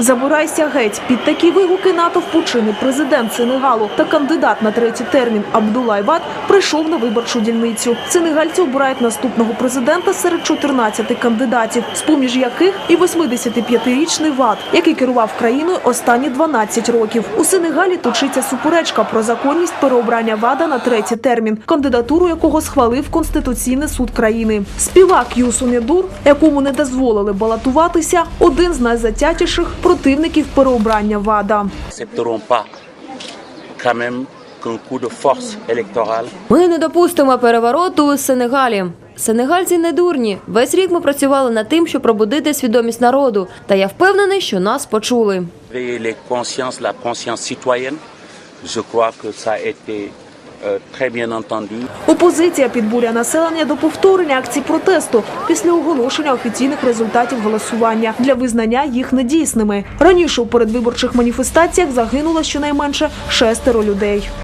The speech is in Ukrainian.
Забирайся геть. Під такі вигуки натовпу чини президент Сенегалу та кандидат на третій термін Абдулай Вад прийшов на виборчу дільницю. Сенегальці обирають наступного президента серед 14 кандидатів, з поміж яких і 85-річний Вад, який керував країною останні 12 років. У Сенегалі точиться суперечка про законність переобрання Вада на третій термін, кандидатуру якого схвалив Конституційний суд країни. Співак Юсу Недур, якому не дозволили балотуватися, один з найзатятіших противників переобрання Вада. Ми не допустимо перевороту у Сенегалі. Сенегальці не дурні. Весь рік ми працювали над тим, щоб пробудити свідомість народу. Та я впевнений, що нас почули. euh. Опозиція підбурює населення до повторення акцій протесту після оголошення офіційних результатів голосування для визнання їх недійсними. Раніше у передвиборчих маніфестаціях загинуло щонайменше шестеро людей.